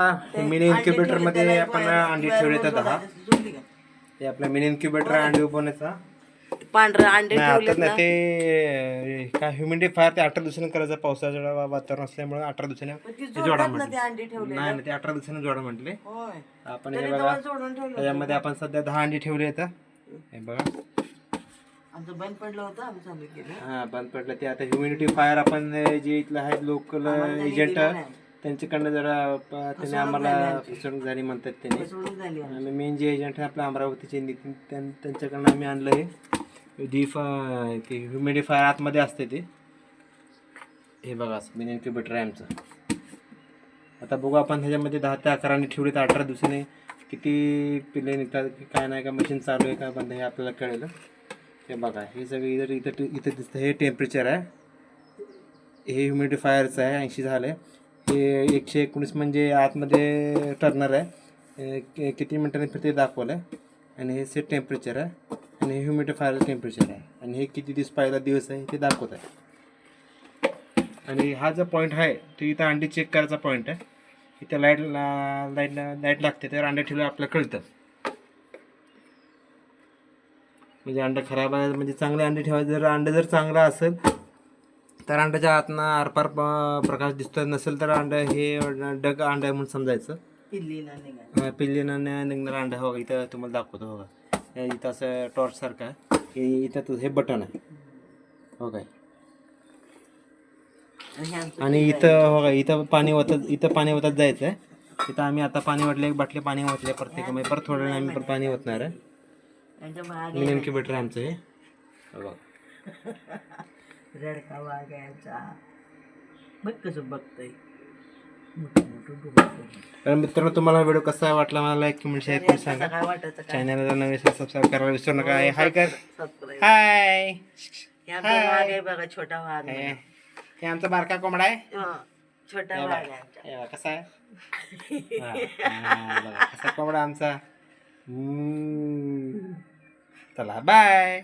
Mini इन्क्युबेटरमध्ये आपण अंडी ठेवले तर दहा हे आपला मिनी इन्क्युबेटर अंडी उभवण्याचा पांढरं अंडे नाही आता ठेवलेत नाही ना. ते काय ह्युमिडिफायर ते अठरा दिवसांनी करायचं पावसाचं वा- वातावरण असल्यामुळे अठरा दिवसाने जोडा म्हटले. नाही ते अठरा दिवसाने जोडा म्हटले. आपण हे बघा त्याच्यामध्ये आपण सध्या दहा अंडी ठेवले आहेत हे बघा. आमचं बंद पडलं होतं आम्ही चालू केलं. हा बंद पडलं ते. आता ह्युमिडिटी फायर आपण जे इथलं आहेत लोकल एजंट त्यांच्याकडनं जरा प- त्यांनी आम्हाला फसवणूक झाली म्हणतात त्यांनी. झाली आम्ही. आम्ही मेन जे एजंट आहे आपल्या अमरावतीचे नितीन त्यां- त्यांच्याकडनं आम्ही आणलं हे. डीफ ते ह्युमिडिफायर आतमध्ये असते ते. हे बघा मेन इन्क्युबेटर आहे आमचं. आता बघू आपण ह्याच्यामध्ये दहा ते अकराने ठेवले तर अठरा दिवसाने किती पिल्ले निघतात की काय नाही का मशीन चालू आहे का बंद आहे हे आपल्याला कळेल. हे बघा हे सगळं इथं इथं इथं दिसतं हे टेम्परेचर आहे. हे ह्युमिडिफायरचं आहे ऐंशी झालं आहे ते एकशे एकोणीस म्हणजे आतमध्ये टर्नर आहे. किती मिनिटांनी फिरते दाखवलं आहे आणि हे सेट टेम्परेचर आहे. आणि हे ह्युमिडिफायर टेम्परेचर आहे. आणि हे किती दिवस पहिला दिवस आहे ते दाखवत आहे. आणि हा जो पॉईंट आहे तो इथं अंडी चेक करायचा पॉईंट आहे. इथं लाइट लाइट लाइट लागते तर अंडे ठेवलं आपल्याला कळतं. म्हणजे अंडं खराब आहे म्हणजे चांगले अंडे ठेवायचे. जर अंडे जर चांगलं असेल तर अंड्याच्या आतनं आरपार प- प्रकाश दिसतो नसेल तर अंड हे डग अंड आहे म्हणून समजायचं. पिल्ली ना निघाली पिल्लीनं निघणारा अंडा हो इथं तुम्हाला दाखवतो हो का हे इथं असं टॉर्च सारखं आहे. हे इथं तु- हे बटन आहे. हो काय आणि इथं हो का इथं पाणी ओतत इथं पाणी ओतत जायचं आहे इथं आम्ही आता पाणी ओतले एक बाटली पाणी ओतले प्रत्येक म्हणजे परत थोड्या वेळाने आम्ही पण पाणी ओतणार आहे. इन्क्युबेटर आहे. आमचं हे हो. बघा. रडका वागायचा बघ कसं बघतोय. तर मित्रांनो तुम्हाला व्हिडिओ कसा वाटला मला लाईक कमेंट शेअर करून सांगा काय वाटायचं काय? चॅनलला नवे सबस्क्राईब करायला विसरू नका. हाय कर सबस्क्राईब हाय हे आमचा वाघ आहे बघा छोटा वाघ हे म्हणून. हे आमचा बारका कोंबडा आहे. हं, छोटा हे वाघ आहे बघा. आमचा हे बघा, कसा आहे? हा, हा, बघा, कसा कोंबडा आमचा? हम्म. चला बाय